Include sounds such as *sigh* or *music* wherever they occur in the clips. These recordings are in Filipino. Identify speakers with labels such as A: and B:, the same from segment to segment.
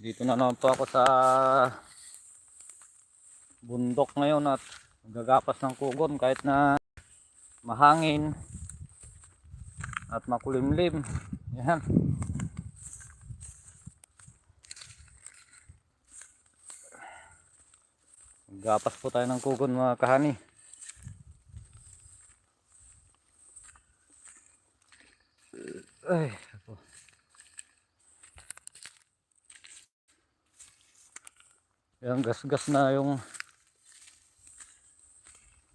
A: Dito na naman po ako sa bundok ngayon at gagapas ng kugon kahit na mahangin at makulimlim. Yan. Gapas po tayo ng kugon mga kahani. Ay, ako. Yan, gas-gas na yung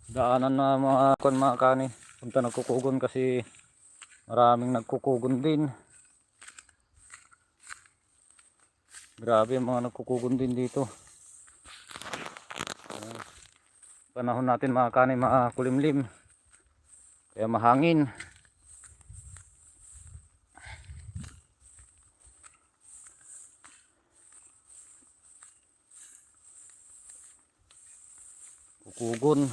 A: daanan na mga kon mga kani. Punta nagkukugon kasi maraming nagkukugon din. Grabe yung mga nagkukugon din dito. Ayan. Panahon natin mga kani, mga kulimlim. Kaya mahangin. Kukugon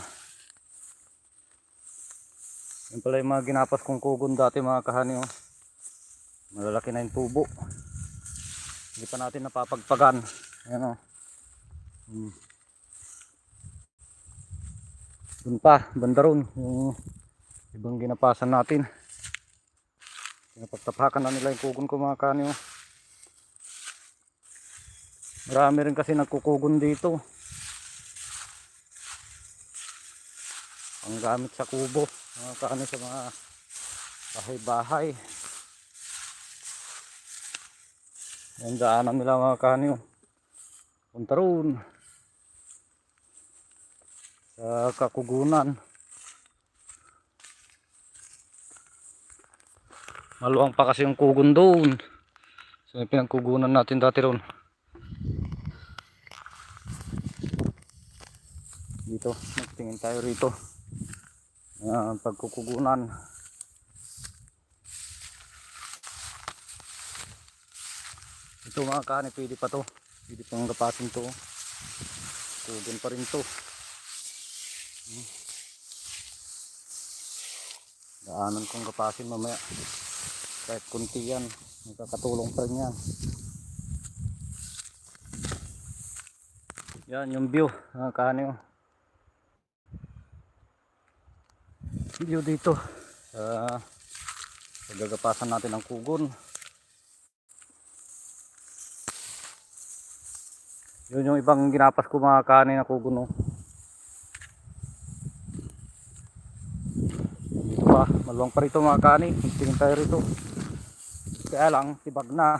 A: yun pala yung mga ginapas kong kugon dati mga kahani oh. malalaki na yung tubo hindi pa natin napapagpagan ayan oh. hmm. dun pa banda yung ibang ginapasan natin pinapagtapakan na nila yung kugon ko mga kahani oh. marami rin kasi nagkukugon dito ang gamit sa kubo mga kaano sa mga bahay-bahay. Yung daanan nila mga kaano punta roon sa kakugunan. Maluwang pa kasi yung kugon doon. So yung pinagkugunan natin dati roon. Dito magtingin tayo rito Ayan, pagkukugunan. Ito mga kani, pwede pa to. Pwede pang gapasin to. Kugun pa rin to. Hmm. Daanan kong gapasin mamaya. Kahit kunti yan, nakakatulong pa rin yan. Yan yung view, mga kani. Oh. View dito. Sa pagagapasan natin ng kugon. Yun yung ibang ginapas ko mga kanin na kugon no? dito pa maluwang pa rito mga kanin. Tingin tayo rito. Kaya lang tibag na.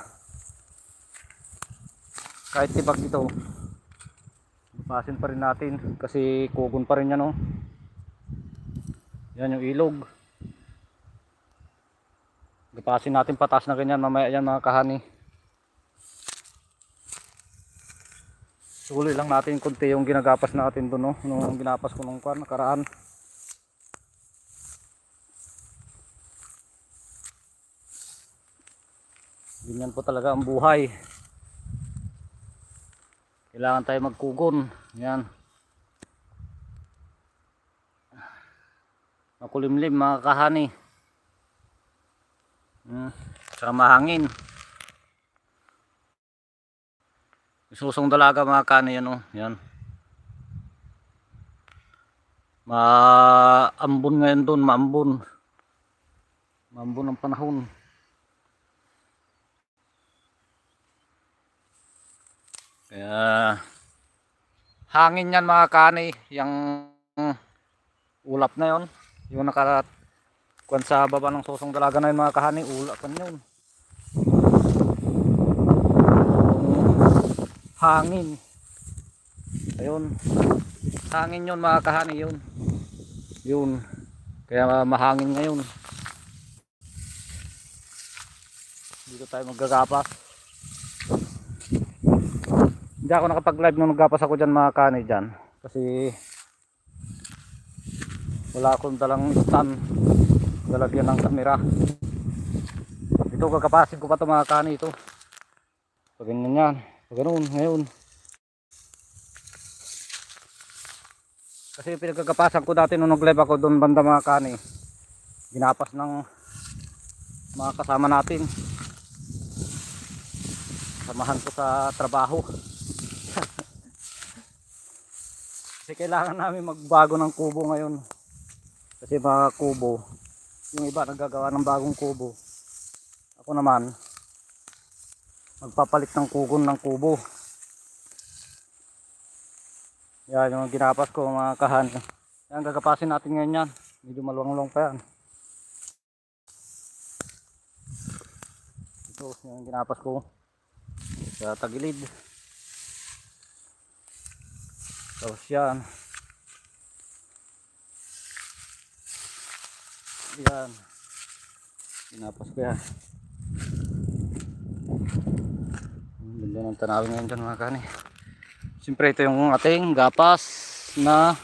A: Kahit tibag dito pasin pa rin natin kasi kugon pa rin yan no yan yung ilog. Gapasin natin patas na ganyan mamaya yan mga kahani. Suloy lang natin kunti yung ginagapas natin doon no. Nung ginapas ko nung kwan nakaraan. Ganyan po talaga ang buhay. Kailangan tayo magkugon. Yan. Makulimlim mga kahani. Hmm. saka mahangin. Isusong dalaga mga kahani yan o yan. Maambon ngayon doon maambon maambon ang panahon. Kaya hangin yan mga kahani. Yung ulap na yon yung nakarat kwan sa baba ng susong dalaga na yun mga kahani ula kan yun hangin. Ayun. Hangin yun mga kahani yun. Yun. Kaya mahangin ngayon. Dito tayo maggagapas hindi ako nakapag live nung naggapas ako dyan mga kahani dyan. Kasi wala akong dalang stand. Lalagyan ng kamera. Ito kakapasin ko pa ito mga kani ito. Pag ganyan yan. Pag ngayon. Kasi pinagkakapasan ko dati nung nag live ako doon banda mga kani ginapas ng mga kasama natin. Sa samahan ko sa trabaho. *laughs* Kasi kailangan namin magbago ng kubo ngayon. Kasi mga kubo, yung iba naggagawa ng bagong kubo. Ako naman, magpapalit ng kugon ng kubo. Yan yung ginapas ko mga kahan. Yan gagapasin natin ngayon yan. Medyo maluwang-luwang pa yan. Ito yung ginapas ko sa tagilid. Tapos yan. Yan. Ginapas ko yan. Ganda ng tanawin ngayon dyan mga kani. Siyempre ito yung ating gapas na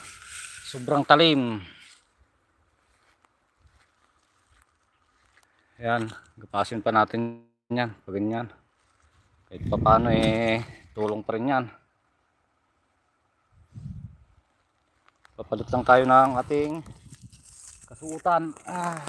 A: sobrang talim. Yan, gapasin pa natin yan, pag. Kahit pa paano eh, tulong pa rin yan. Papalit lang tayo ng ating kasuotan. Ah.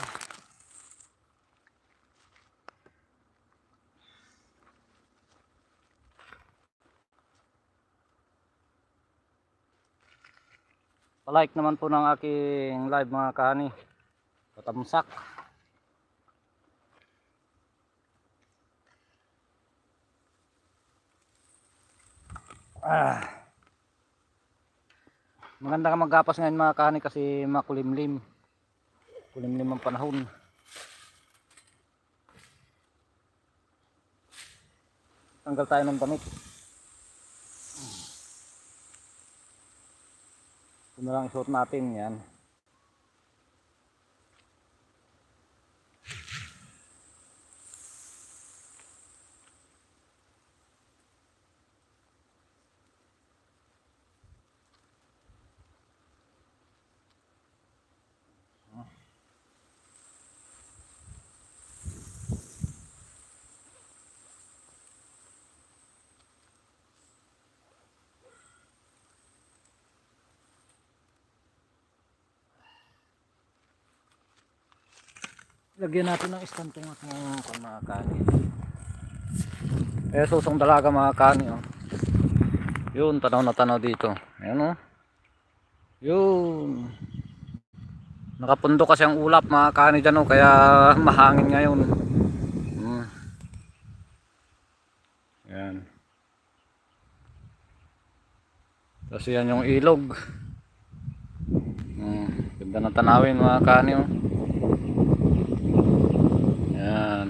A: Palike naman po ng aking live mga kani. Patamsak. Ah. Maganda ka maggapas ngayon mga kani kasi makulimlim. Kulimlim ang panahon. Tanggal tayo ng damit. Ito na lang isuot natin yan. Lagyan natin ng stand itong ating kung mga kani. Eh, susong dalaga mga kani. Oh. Yun, tanaw na tanaw dito. Ayan oh. Yun. Nakapundo kasi ang ulap mga kani dyan oh, kaya *laughs* mahangin ngayon. Hmm. Tapos yan yung ilog. Hmm. Ganda ng tanawin mga kani oh. Yan.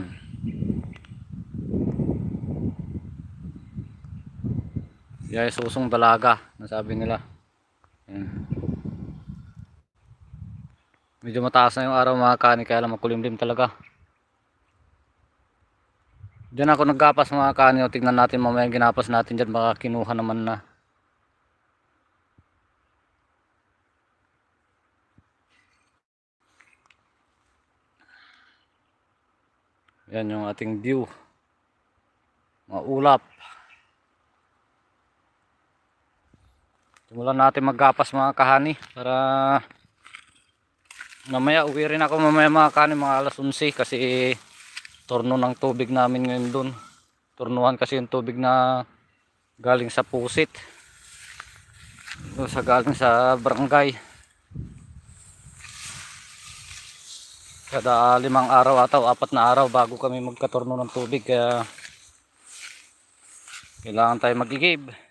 A: Yan susong dalaga, nasabi nila. Yan. Medyo mataas na yung araw mga kani kaya lang makulimlim talaga. Diyan ako naggapas mga kani, o tignan natin mamaya yung ginapas natin diyan baka kinuha naman na. Yan yung ating view. Mga ulap. Simulan natin maggapas mga kahani para mamaya uwi rin ako mamaya mga kahani mga alas 11 kasi turno ng tubig namin ngayon dun. Turnuhan kasi yung tubig na galing sa pusit. O sa galing sa barangay. kada limang araw ata o apat na araw bago kami magkaturno ng tubig kaya kailangan tayo mag-igib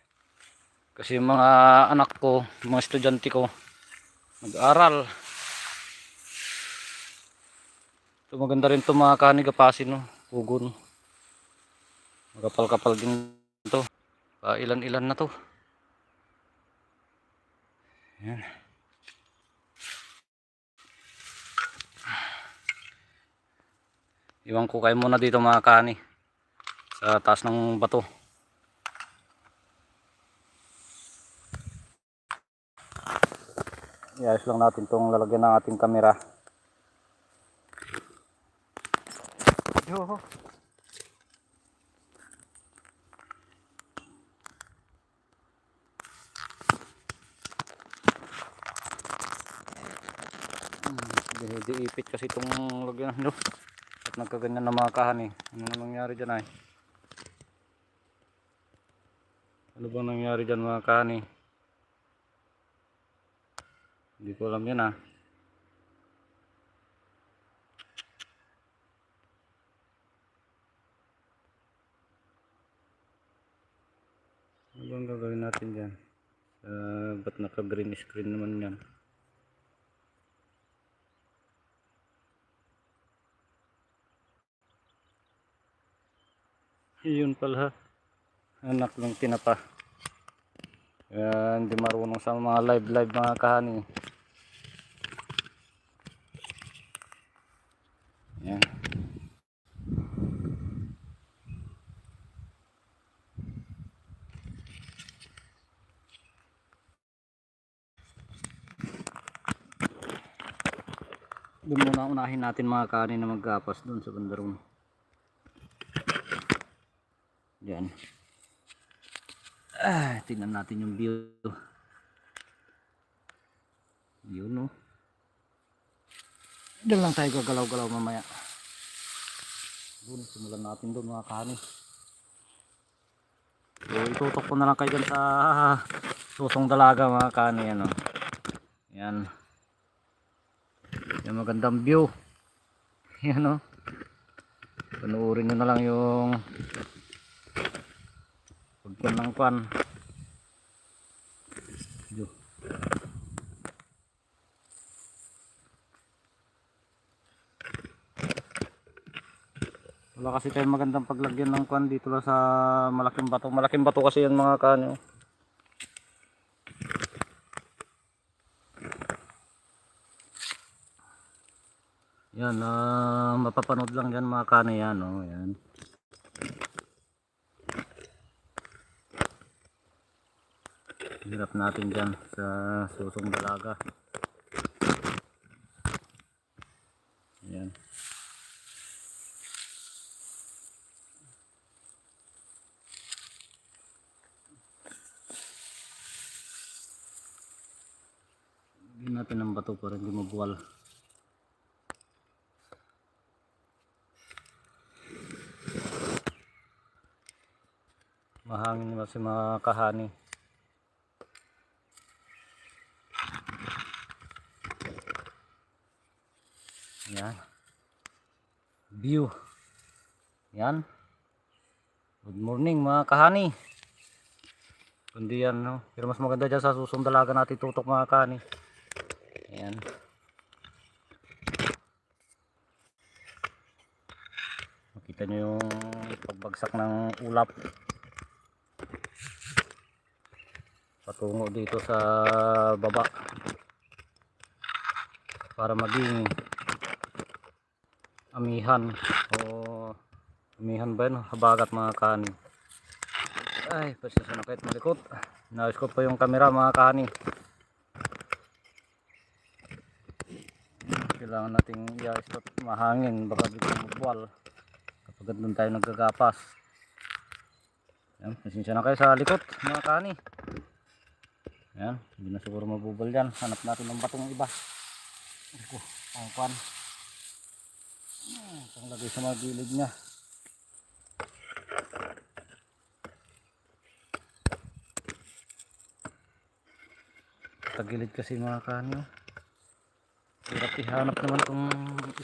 A: kasi mga anak ko mga estudyante ko nag-aral ito maganda rin ito mga kanigapasin no? kugon magapal kapal din ito. Pa ilan ilan na to. Yan Iwan ko kayo muna dito mga kani sa taas ng bato. Iayos lang natin itong lalagyan ng ating kamera. Yo. Hmm, Diipit kasi itong lagyan. No? At nagkaganyan na mga kahan eh. Ano nangyari dyan ay? Ano bang nangyari dyan mga kani? Hindi ko alam yan ah. Ano bang gagawin natin dyan? Uh, ba't naka green screen naman yan? Yun pala. Anak ng tinapa. Kaya hindi marunong sa mga live live mga kahani. Yan. Doon muna unahin natin mga kanin na magkapas doon sa bandarong. Yan. Ah, tingnan natin yung view. Yun no. Doon lang tayo gagalaw-galaw mamaya. Doon, simulan natin doon mga kanin. So, itutok ko na lang kayo dyan sa susong dalaga mga kanin. Ano. Yan. Yung magandang view. Yan o. Panuorin nyo na lang yung pagkuhan ng kwan. View. Wala kasi tayong magandang paglagyan ng kwan dito lang sa malaking bato. Malaking bato kasi yan mga kanyo. Yan, ah, mapapanood lang yan mga kano yan, oh, yan. Hirap natin dyan sa susong dalaga. Yan. Bigyan natin ng bato para hindi mabuwal. Mahangin kasi mga kahani. Yan. View. Yan. Good morning mga kahani. Kundi yan no? Pero mas maganda dyan sa susong dalaga natin tutok mga kahani. Yan. Makita nyo yung pagbagsak ng ulap patungo dito sa baba. Para maging amihan. O amihan ba yun? Habagat mga kani ay pasensya na kahit malikot. Naayos ko pa yung camera mga kani kailangan nating iayos mahangin. Baka dito magbuwal. Kapag doon tayo naggagapas yan, pasensya na kayo sa likot mga kani Ayan, hindi na siguro mabubal dyan. Hanap natin ng batong iba. Ito, ang kwan. Hmm, Itong lagay sa mga gilid niya. Tagilid kasi mga kanyo. Hirap ihanap naman itong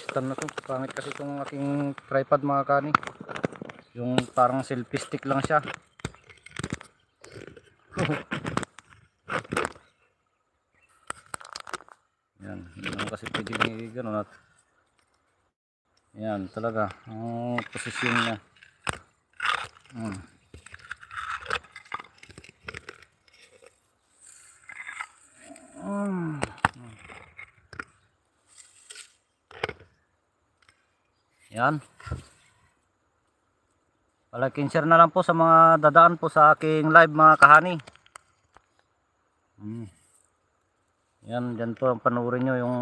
A: stand na to. Pangit kasi itong aking tripod mga kani. Yung parang selfie stick lang siya. Yan, naman kasi pwede ni gano'n at yan talaga ang posisyon niya. Hmm. Hmm. Yan. Palaking share na lang po sa mga dadaan po sa aking live mga kahani. Hmm. Yan, dyan po ang panurin nyo yung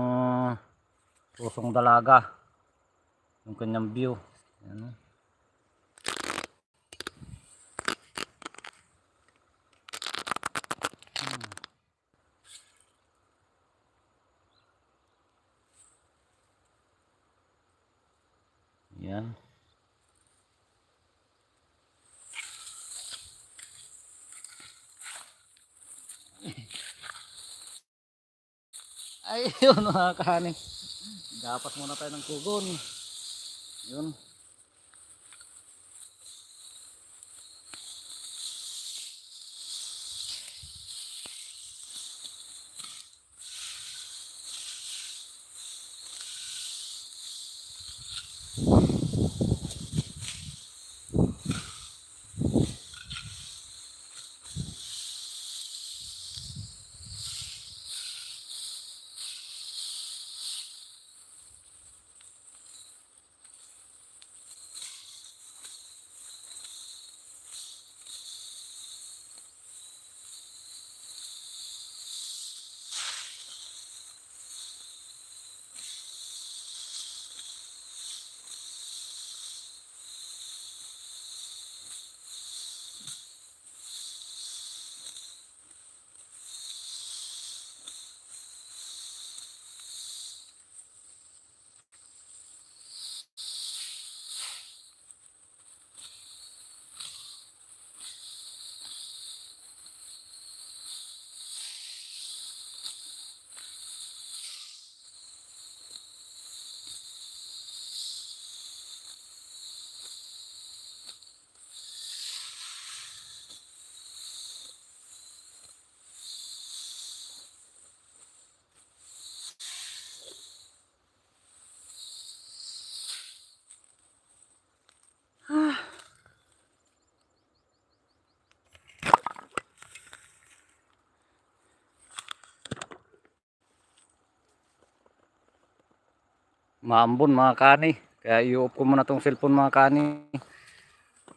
A: susong dalaga. Yung kanyang view. Yan. Yan. *laughs* Ayun mga kahani. Gapas muna tayo ng kugon. Yun. Maambon mga kani. Kaya i-off ko muna tong cellphone mga kani.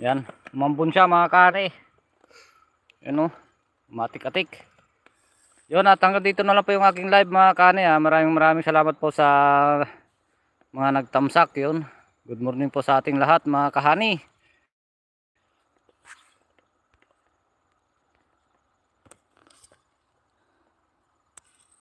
A: Yan. Maambon siya mga kani. Yan o. Matik-atik. Yun at hanggang dito na lang po yung aking live mga kani. Ha. Maraming maraming salamat po sa mga nagtamsak. Yun. Good morning po sa ating lahat mga kahani.